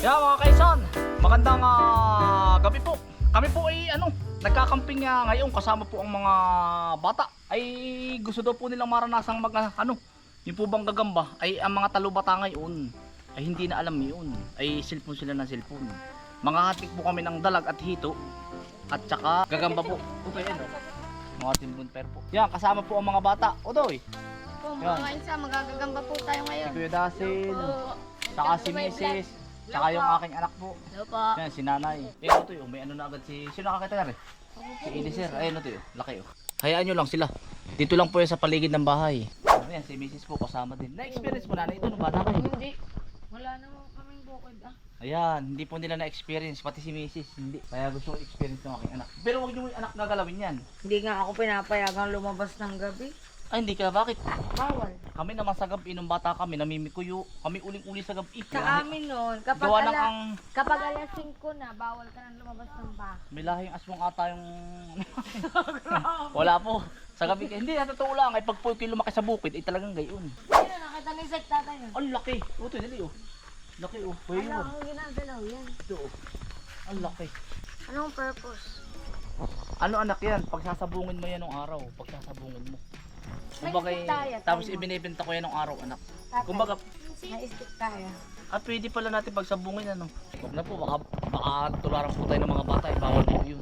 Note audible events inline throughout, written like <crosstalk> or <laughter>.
Yeah, mga kaisan, magandang ah, gabi po. Kami po ay ano, nagkakamping nga ngayon kasama po ang mga bata. Ay gusto daw po nilang maranasang mag ah, ano, yung po bang gagamba ay ang mga talubata ngayon ay hindi na alam yun. Ay cellphone sila ng cellphone. Mga hatik po kami ng dalag at hito at saka gagamba po. Okay, ano? Mga timbun per po. Yan, kasama po ang mga bata. Odoy, Po, Yan. mga kainsa, magagagamba po tayo si ngayon. Kuya Dasil, Oo. saka si Mrs. Saka yung aking anak po. Hello po. Yan, si nanay. Eh, ano to yun? May ano na agad si... Sino nakakita na rin? Si Edie sir. Ayun ano to yun. Laki oh. Hayaan nyo lang sila. Dito lang po yan sa paligid ng bahay. Ano yan, si Mrs. po kasama din. Na-experience mo na ito nung bata kayo. Hindi. Wala naman kaming bukod ah. Ayan, hindi po nila na-experience. Pati si Mrs. Hindi. Kaya gusto ko experience ng aking anak. Pero huwag nyo yung anak gagalawin yan. Hindi nga ako pinapayagang lumabas ng gabi. Ay, hindi ka. Bakit? Bawal. Kami naman sa gabi, nung bata kami, namimikuyo. Kami uling-uli sa gabi. Sa amin noon, kapag, Gawa lang ala, ang... kapag alas 5 na, bawal ka nang lumabas ng bahay. May lahing aswang ata yung... <laughs> Wala po. Sa gabi, hindi, natotoo lang. Ay pag po kayo lumaki sa bukid, ay talagang gayon. Ayun, nakita ni Sek tatay yun. Ang laki. O, ito, dali oh. Laki oh. Pwede Alam mo. mo ginagalaw yan. Ito oh. Ang laki. Anong purpose? Ano anak yan? Pagsasabungin mo yan ng araw. Pagsasabungin mo. Kumbaga, May tayo, tapos tayo. ibinibenta ko yan ng araw anak. Tatay. Kumbaga, Na-stick tayo. ah, pwede pala natin pagsabungin ano. Huwag na po, baka, baka tularan po tayo ng mga bata. Eh, bawal po yun.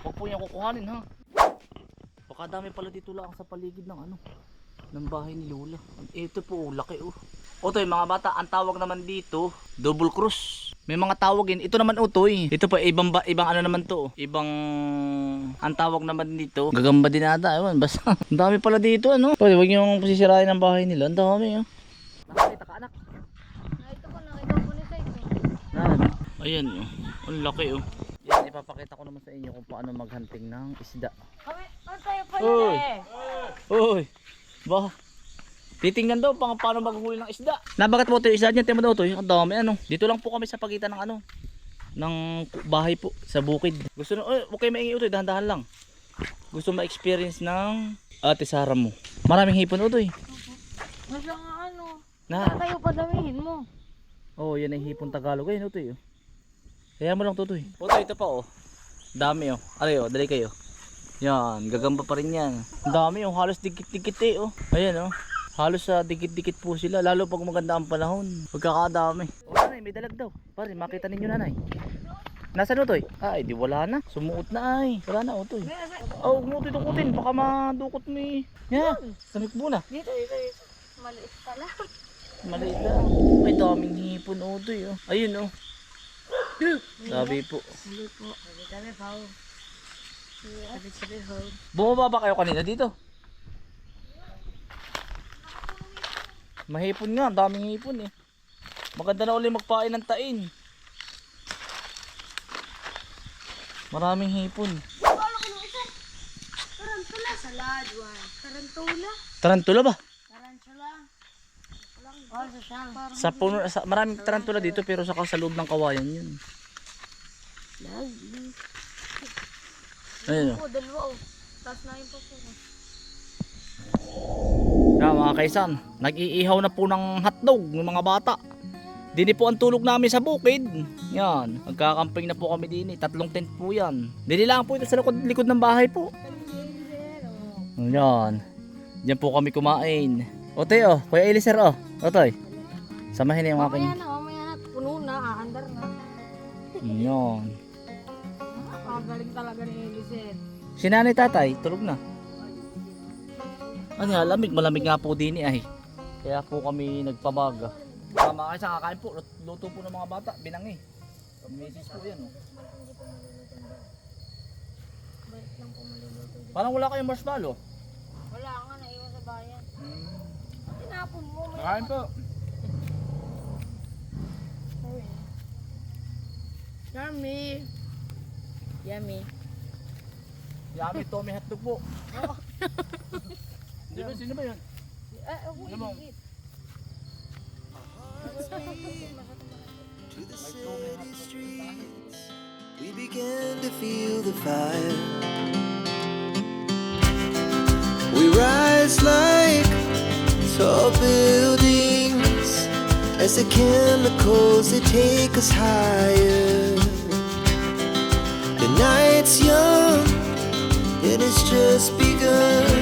Huwag po niya kukuhanin ha. Baka dami pala dito lang sa paligid ng ano. Ng bahay ni Lola. Ito po, oh, laki oh. Otoy, mga bata, ang tawag naman dito, double cross. May mga tawagin. Ito naman utoy. Ito pa ibang ba, ibang ano naman to. oh. Ibang ang tawag naman dito. Gagamba din ata. Ewan, basta. <laughs> ang dami pala dito ano. Pwede wag niyo sisirain ang bahay nila. Ang dami oh. Nakakita ka anak. Nakita ko, nakita ko ni Sek. eh. Nan. Ayan oh. Ang laki oh. Yan, ipapakita ko naman sa inyo kung paano maghunting ng isda. Kami, tayo pala Uy. eh? Uy. Ba? Titingnan daw pang paano maghuli ng isda. Nabagat mo ito yung isda niyan, tema daw to. Ang dami ano. Dito lang po kami sa pagitan ng ano ng bahay po sa bukid. Gusto na, oh, okay maingi ito, dahan-dahan lang. Gusto ma-experience ng ate Sara mo. Maraming hipon ito eh. Masya nga ano. Na. Tayo padamihin mo. Oh, yan ang hipon Tagalog. Ayun, ito eh. Kaya mo lang to, eh. Oto, ito pa oh. Dami oh. Alay oh, dali kayo. Yan, gagamba pa rin yan. Ang dami oh, halos dikit-dikit eh oh. Ayan oh. Halos sa dikit-dikit po sila, lalo pag maganda ang panahon. Pagkakadami. Oh, nanay, may dalag daw. Pare, makita ninyo nanay. Nasaan utoy? Ay, di wala na. Sumuot na ay. Wala na utoy. Oh, huwag mo ito dukutin. Baka madukot mo eh. Yan, samik muna. Dito, dito, dito. Maliit pala. Maliit lang. Ay, daming hipon utoy oh. Ayun oh. Sabi po. Hindi po. Sabi. Sabi sabi, ho. Bumaba ba kayo kanina dito? Mahipon nga, daming hipon eh. Maganda na uli magpain ng tain. Maraming hipon. Tarantula. Salad, one. Tarantula. Tarantula ba? Tarantula. Oh, sa puno, sa, maraming tarantula dito pero sa sa loob ng kawayan yun. Ayun oh. Dalawa oh. Tapos na yung Yan mga kaisan, nag-iihaw na po ng hotdog ng mga bata. Dini po ang tulog namin sa bukid. Yan, magkakamping na po kami din. Tatlong tent po yan. Dini lang po ito sa likod, likod ng bahay po. Yan. Diyan po kami kumain. O Teo, Kuya Eliser o. O Toy. Samahin na yung aking. Mamaya na, mamaya na. Puno na, aandar na. Yan. Kagaling talaga ni Eliseth. Si nanay tatay, tulog na. Ano nga, lamig. Malamig nga po din eh. ay. Kaya po kami nagpabaga. Tama kayo sa kakain po. Lut- Luto po ng mga bata. Binangi. Pamisis po yan. Oh. Parang wala kayong marshmallow. Wala nga, naiwan sa bayan. Hmm. Tinapon mo. May Kakain po. <laughs> Yummy. Yummy. Yummy Tommy hotdog po. <laughs> Di ba, sino ba yun? Ako Ano mo? To the city streets, we began to feel the fire. We rise like tall buildings as the chemicals they take us higher. The night's young, and it's just begun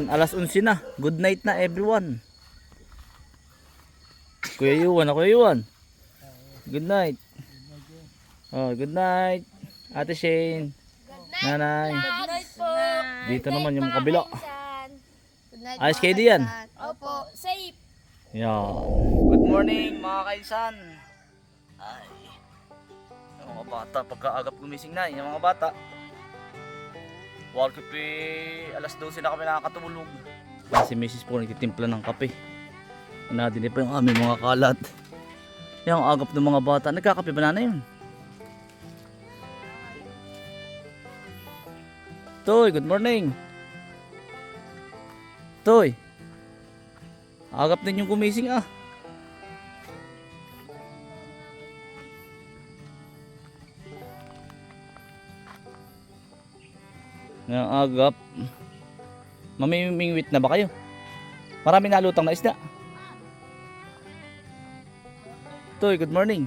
Yan, alas 11 na. Good night na everyone. Kuya Yuan, ako Yuan. Good night. Oh, good night. Ate Shane. Nanay. Good night po. Dito naman yung kabila. Ayos kayo diyan? Opo, safe. Yan. Good morning mga kaisan. Ay. Yung mga bata, pagkaagap gumising na, yung mga bata. Walk eh, alas 12 na kami nakakatulog. Si Mrs. po nagtitimpla ng kape. Nadini pa yung aming mga kalat. Yung agap ng mga bata, nagkakape ba na yun? Toy, good morning. Toy. Agap din yung gumising ah. Ng agap. Mamimingwit na ba kayo? Marami nalutang na isda. Toy, good morning.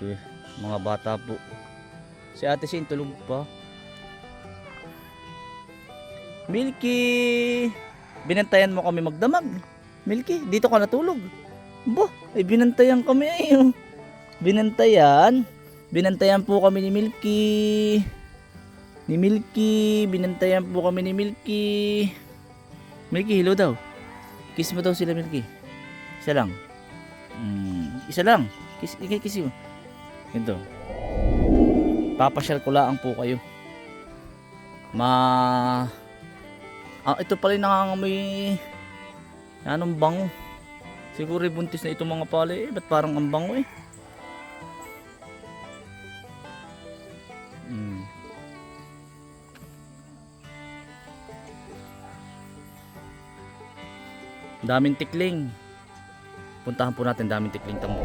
Kuya. Mga bata po. Si ate Sin tulog pa. Milky! Binantayan mo kami magdamag. Milky, dito ka natulog. Bo, ay binantayan kami ay. oh. Binantayan. Binantayan po kami ni Milky. Ni Milky. Binantayan po kami ni Milky. Milky, hello daw. Kiss mo daw sila Milky. Isa lang. Mm, isa lang. Kiss, kiss, kiss mo. Ito. Papasyal ko lang po kayo. Ma Ah, ito pala yung nangangamoy anong bango. Siguro buntis na itong mga pali eh. Ba't parang ang bango eh? Daming tikling. Puntahan po natin daming tikling tamo.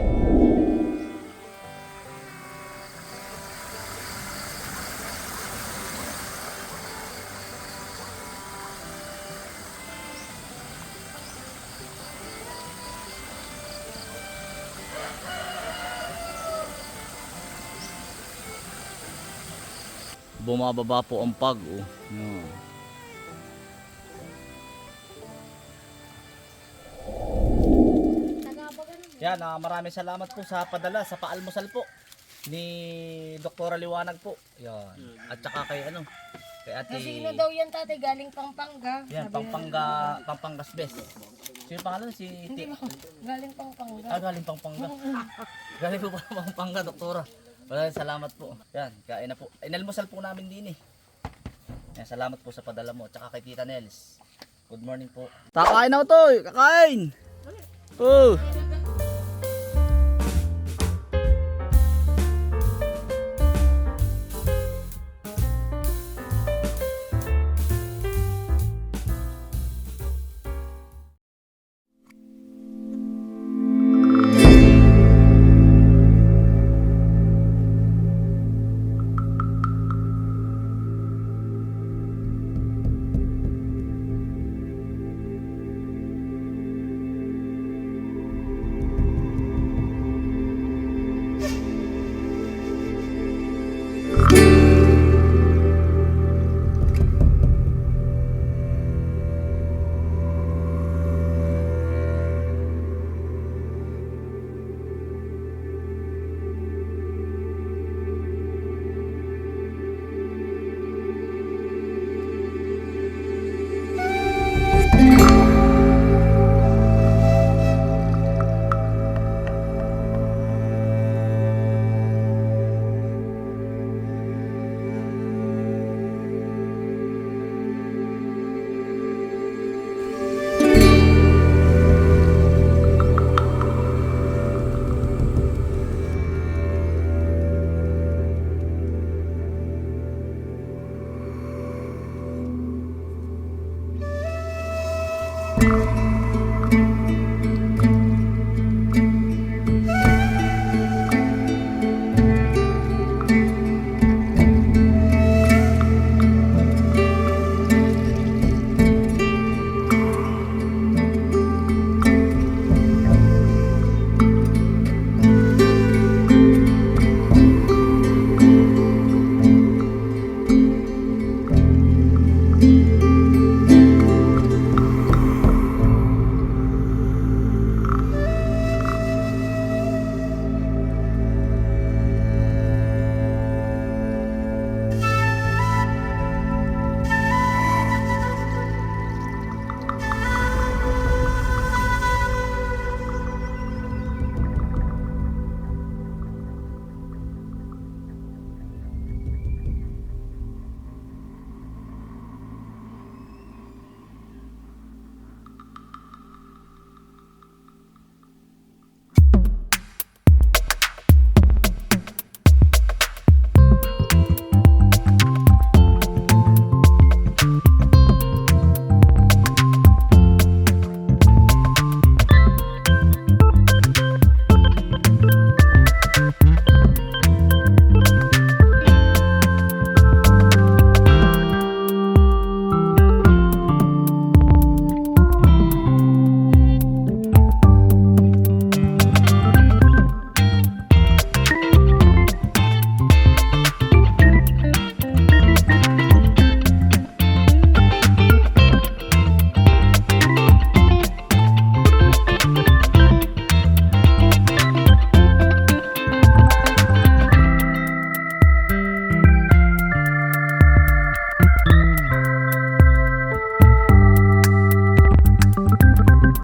Bumababa po ang pag. Oh. Yan. Ah, maraming salamat po sa padala sa paalmusal po ni Doktora Liwanag po. Yan. At saka kay ano, kay Ate Sino daw yan tatay galing Pampanga? Yan, Sabi Pampanga, Pampangas Best. Sino pangalan si Ti? na- Galing Pampanga. Ah, galing Pampanga. <laughs> galing po pala Pampanga, Doktora. Maraming salamat po. Yan, kain na po. Inalmusal po namin din eh. Yan, salamat po sa padala mo. Tsaka kay Tita Nels. Good morning po. Kakain na to, kakain. Oh.